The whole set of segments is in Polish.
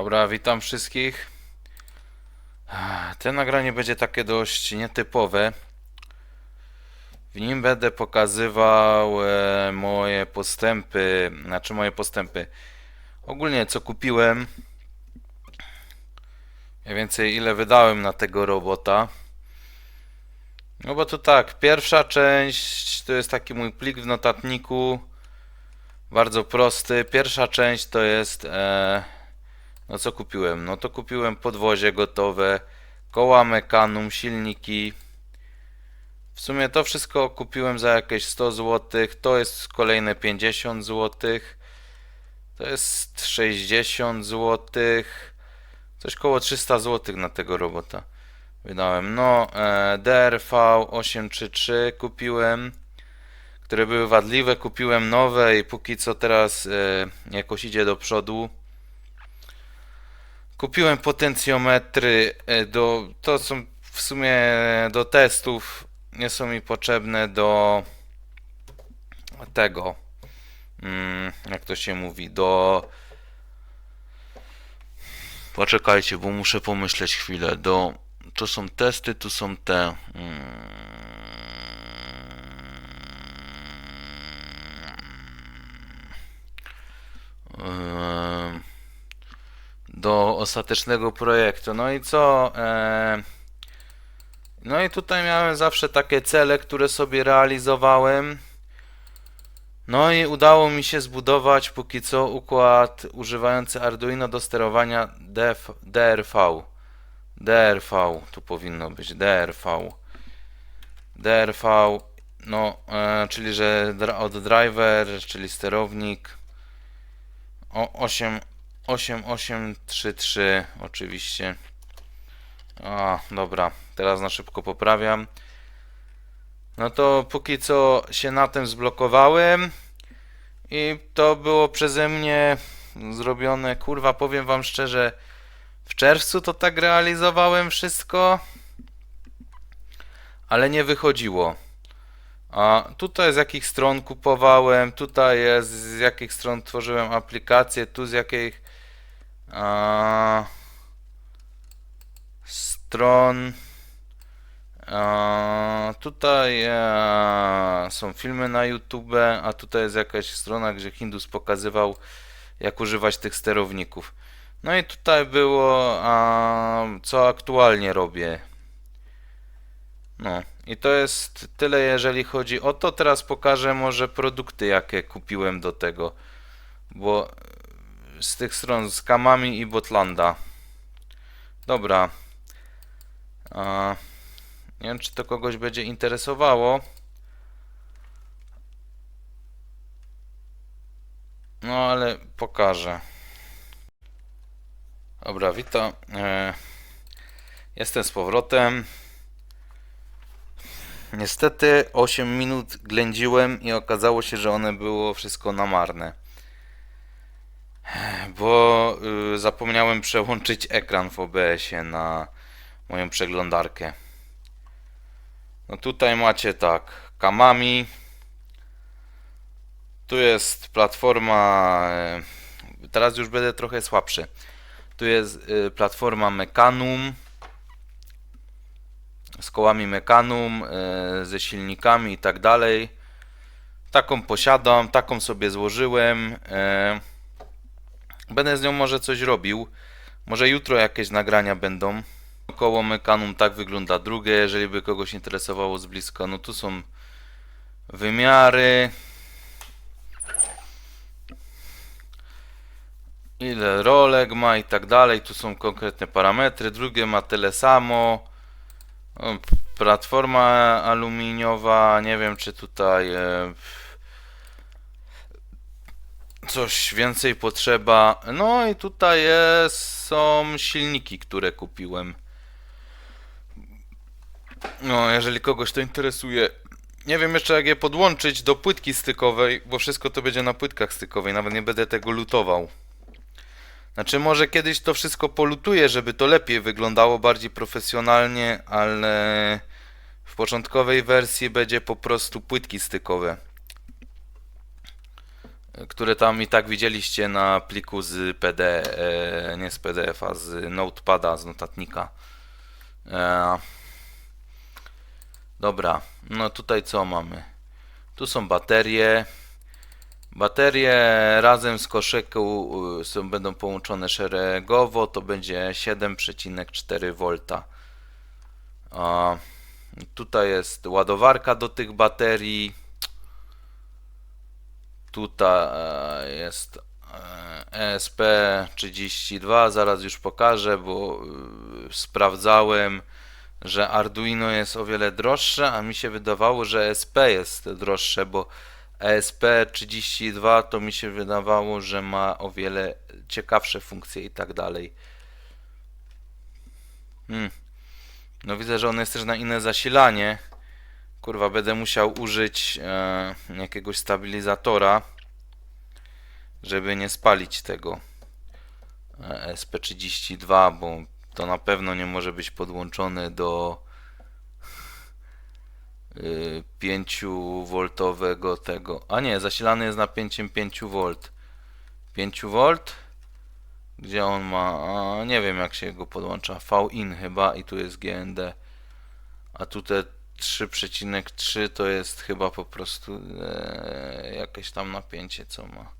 Dobra, witam wszystkich. To nagranie będzie takie dość nietypowe. W nim będę pokazywał e, moje postępy, znaczy moje postępy. Ogólnie co kupiłem. Mniej więcej ile wydałem na tego robota. No bo to tak, pierwsza część to jest taki mój plik w notatniku. Bardzo prosty. Pierwsza część to jest. E, no co kupiłem? No to kupiłem podwozie gotowe, koła mekanum, silniki. W sumie to wszystko kupiłem za jakieś 100 zł. To jest kolejne 50 zł. To jest 60 zł. Coś koło 300 zł na tego robota wydałem. No, e, DRV 833 kupiłem, które były wadliwe. Kupiłem nowe i póki co teraz e, jakoś idzie do przodu. Kupiłem potencjometry e, do. To są w sumie do testów. Nie są mi potrzebne do tego. Mm, jak to się mówi? Do. Poczekajcie, bo muszę pomyśleć chwilę. Do. To są testy, tu są te. Mm, do ostatecznego projektu. No i co? E, no i tutaj miałem zawsze takie cele, które sobie realizowałem. No i udało mi się zbudować póki co układ używający Arduino do sterowania DF, DRV. DRV, tu powinno być DRV. DRV, no, e, czyli że od driver, czyli sterownik. O, 8, 8833 oczywiście. A, dobra, teraz na szybko poprawiam. No to póki co się na tym zblokowałem i to było przeze mnie zrobione, kurwa, powiem wam szczerze, w czerwcu to tak realizowałem wszystko, ale nie wychodziło. A tutaj z jakich stron kupowałem, tutaj z jakich stron tworzyłem aplikacje, tu z jakich a, stron. A, tutaj e, są filmy na YouTube, a tutaj jest jakaś strona, gdzie Hindus pokazywał, jak używać tych sterowników. No i tutaj było, a, co aktualnie robię. No, i to jest tyle, jeżeli chodzi o to. Teraz pokażę może produkty, jakie kupiłem do tego. Bo z tych stron z Kamami i Botlanda. Dobra. A, nie wiem, czy to kogoś będzie interesowało. No, ale pokażę. Dobra, witam. E, Jestem z powrotem. Niestety 8 minut ględziłem i okazało się, że one było wszystko na marne. Bo y, zapomniałem przełączyć ekran w OBS-ie na moją przeglądarkę. No tutaj macie tak, Kamami. Tu jest platforma. e, Teraz już będę trochę słabszy. Tu jest y, platforma Mekanum z kołami Mekanum, y, ze silnikami i tak dalej. Taką posiadam, taką sobie złożyłem. y, Będę z nią może coś robił. Może jutro jakieś nagrania będą. Koło Mekanum tak wygląda drugie, jeżeli by kogoś interesowało z bliska. No tu są wymiary. ile rolek ma i tak dalej. Tu są konkretne parametry. Drugie ma tyle samo. Platforma aluminiowa. Nie wiem, czy tutaj e, coś więcej potrzeba. No i tutaj jest, są silniki, które kupiłem. No, jeżeli kogoś to interesuje. Nie wiem jeszcze jak je podłączyć do płytki stykowej, bo wszystko to będzie na płytkach stykowej. Nawet nie będę tego lutował. Znaczy może kiedyś to wszystko polutuję, żeby to lepiej wyglądało, bardziej profesjonalnie, ale w początkowej wersji będzie po prostu płytki stykowe. Które tam i tak widzieliście na pliku z PD, e, nie z PDF, a z Notepada, z notatnika. E, dobra, no tutaj co mamy? Tu są baterie. Baterie razem z koszyku y, są, będą połączone szeregowo, to będzie 7,4 V. Tutaj jest ładowarka do tych baterii. Tutaj e, jest e, ESP32, zaraz już pokażę, bo y, sprawdzałem, że Arduino jest o wiele droższe, a mi się wydawało, że ESP jest droższe, bo ESP32 to mi się wydawało, że ma o wiele ciekawsze funkcje i tak dalej. Hmm. No widzę, że on jest też na inne zasilanie. Kurwa, będę musiał użyć e, jakiegoś stabilizatora, żeby nie spalić tego e, SP32, bo to na pewno nie może być podłączone do y, 5V tego. A nie, zasilany jest napięciem 5V. 5V? Gdzie on ma? A, nie wiem jak się go podłącza. V-in chyba i tu jest GND. A tu te 3,3 to jest chyba po prostu e, jakieś tam napięcie co ma.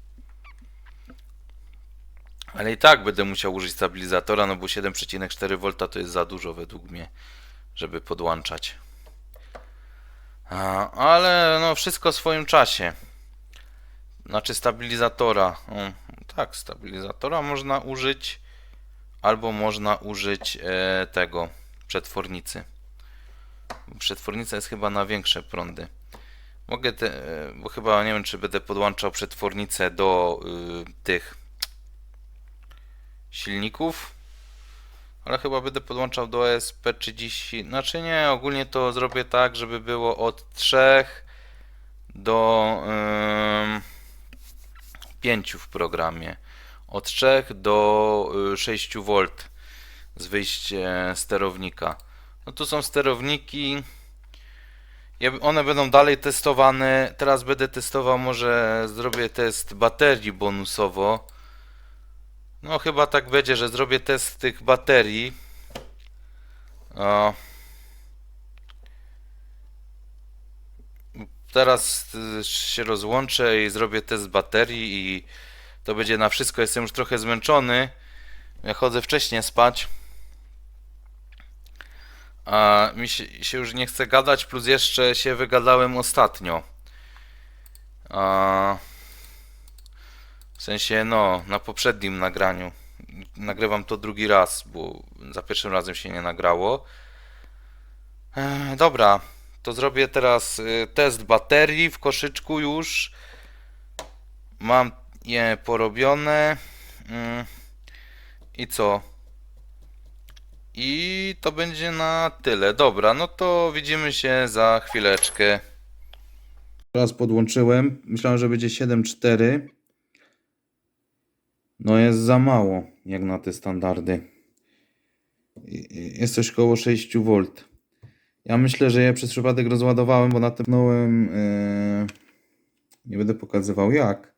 Ale i tak będę musiał użyć stabilizatora, no bo 7,4V to jest za dużo według mnie, żeby podłączać. A, ale no wszystko w swoim czasie. Znaczy stabilizatora. O, tak, stabilizatora można użyć albo można użyć e, tego przetwornicy. Przetwornica jest chyba na większe prądy. Mogę te, e, bo chyba nie wiem czy będę podłączał przetwornicę do y, tych silników. Ale chyba będę podłączał do ESP30. Znaczy nie, ogólnie to zrobię tak, żeby było od 3 do ym, 5 w programie. Od 3 do y, 6 V z wyjścia sterownika. No tu są sterowniki. One będą dalej testowane. Teraz będę testował, może zrobię test baterii bonusowo. No chyba tak będzie, że zrobię test tych baterii. O. Teraz y, się rozłączę i zrobię test baterii i to będzie na wszystko. Jestem już trochę zmęczony. Ja chodzę wcześniej spać. A mi się, się już nie chce gadać, plus jeszcze się wygadałem ostatnio. A... W sensie, no, na poprzednim nagraniu. Nagrywam to drugi raz, bo za pierwszym razem się nie nagrało. E, dobra, to zrobię teraz y, test baterii w koszyczku już. Mam je porobione. Mm. I co? I to będzie na tyle. Dobra, no to widzimy się za chwileczkę. Teraz podłączyłem. Myślałem, że będzie 7.4. No jest za mało, jak na te standardy. Jest coś koło 6 V. Ja myślę, że je przez przypadek rozładowałem, bo natepnąłem. e, nie będę pokazywał jak,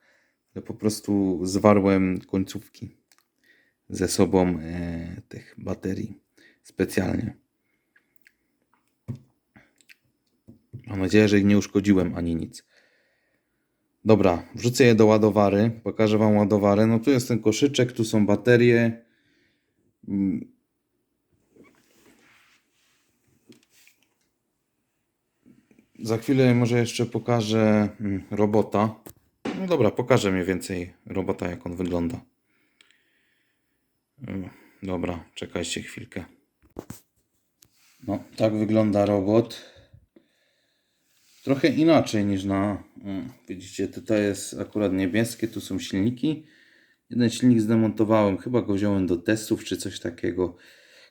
ale po prostu zwarłem końcówki ze sobą e, tych baterii specjalnie. Mam nadzieję, że ich nie uszkodziłem ani nic. Dobra, wrzucę je do ładowary. Pokażę Wam ładowarę. No tu jest ten koszyczek, tu są baterie. Mm. Za chwilę może jeszcze pokażę mm, robota. No dobra, pokażę mniej więcej robota, jak on wygląda. Mm, Dobra, czekajcie chwilkę. No, tak wygląda robot. Trochę inaczej niż na. Widzicie, tutaj jest akurat niebieskie, tu są silniki. Jeden silnik zdemontowałem, chyba go wziąłem do testów czy coś takiego.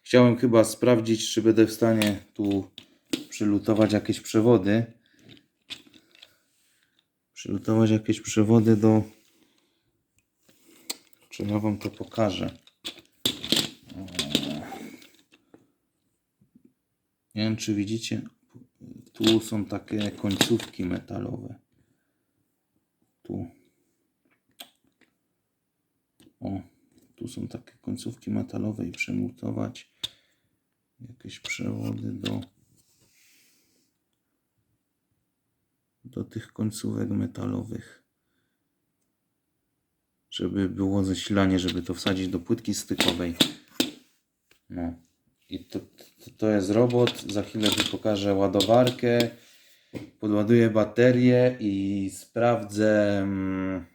Chciałem chyba sprawdzić, czy będę w stanie tu przylutować jakieś przewody. Przylutować jakieś przewody do. Czy ja Wam to pokażę? Nie wiem, czy widzicie. Tu są takie końcówki metalowe. Tu. O, tu są takie końcówki metalowe i przemutować jakieś przewody do do tych końcówek metalowych żeby było zasilanie, żeby to wsadzić do płytki stykowej no i to, to, to jest robot. Za chwilę Ci pokażę ładowarkę. Podładuję baterię i sprawdzę mm,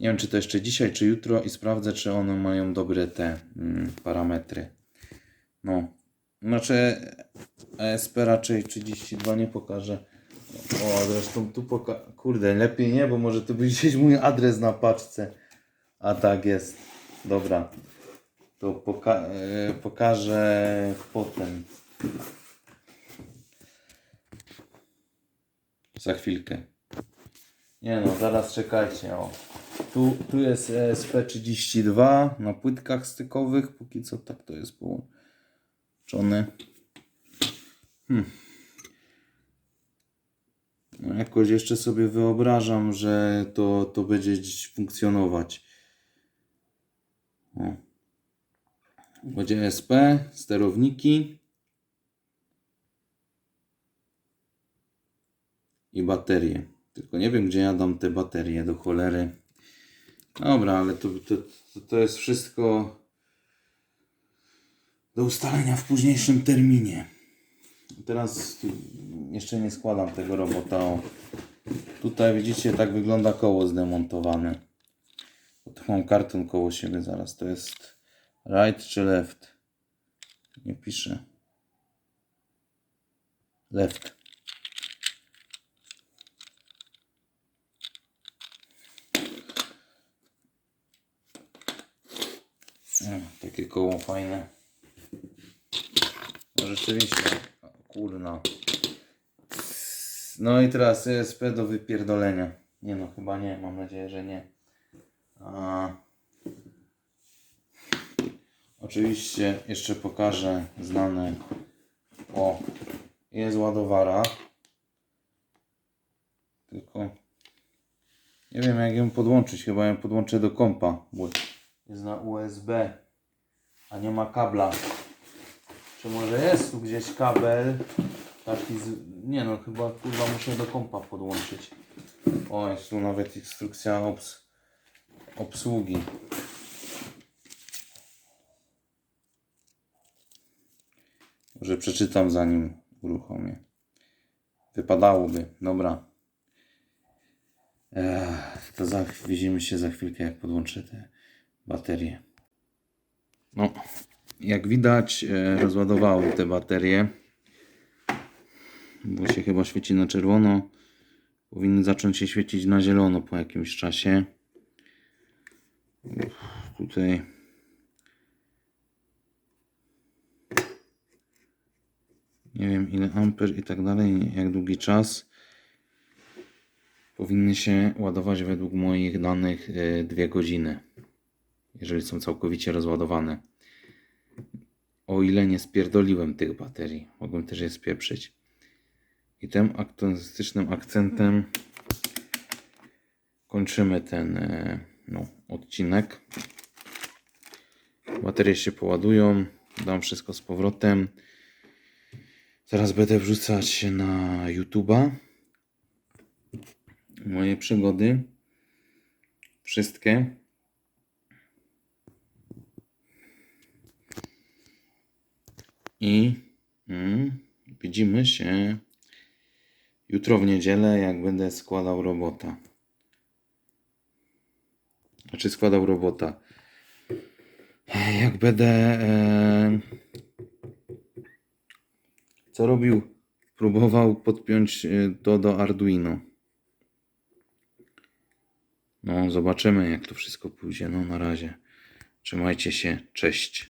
nie wiem czy to jeszcze dzisiaj czy jutro i sprawdzę czy one mają dobre te mm, parametry. No. Znaczy ESP raczej 32 nie pokażę o zresztą tu poka kurde lepiej nie bo może tu byś gdzieś mój adres na paczce. A tak jest. Dobra to poka e, pokażę potem za chwilkę. Nie no, zaraz czekajcie. O. Tu, tu jest ESP32 na płytkach stykowych. Póki co tak to jest połączone. Hmm. No, jakoś jeszcze sobie wyobrażam, że to, to będzie funkcjonować. O. Będzie ESP, sterowniki. i baterie. Tylko nie wiem, gdzie ja dam te baterie do cholery. Dobra, ale to, to, to, jest wszystko do ustalenia w późniejszym terminie. Teraz jeszcze nie składam tego robota. O. Tutaj widzicie, tak wygląda koło zdemontowane. Tu mam karton koło siebie zaraz. To jest right czy left? Nie piszę. Left. Takie koło fajne. No rzeczywiście. Kurna. No i teraz ESP do wypierdolenia. Nie no, chyba nie. Mam nadzieję, że nie. A... Oczywiście jeszcze pokażę znane. O, jest ładowara. Tylko nie wiem jak ją podłączyć. Chyba ją podłączę do kompa. Bo jest na USB, a nie ma kabla. Czy może jest tu gdzieś kabel taki z... Nie no, chyba kurwa muszę do kompa podłączyć. O, jest tu nawet instrukcja obs... obsługi. Może przeczytam zanim uruchomię. Wypadałoby, dobra. Ech, to za, widzimy się za chwilkę, jak podłączę te baterie. No, jak widać, e, rozładowały te baterie. Bo się chyba świeci na czerwono. Powinny zacząć się świecić na zielono po jakimś czasie. Uff, tutaj. Nie wiem ile amper i tak dalej, jak długi czas powinny się ładować według moich danych 2 godziny, jeżeli są całkowicie rozładowane. O ile nie spierdoliłem tych baterii, mogłem też je spieprzyć. I tym aktualistycznym akcentem kończymy ten e, no, odcinek. Baterie się poładują, dam wszystko z powrotem. Zaraz będę wrzucać na YouTube'a moje przygody. Wszystkie. I mm, widzimy się jutro w niedzielę, jak będę składał robota. Znaczy składał robota. Jak będę. E, co robił? Próbował podpiąć e, to do Arduino. No, zobaczymy, jak to wszystko pójdzie. No, na razie. Trzymajcie się. Cześć.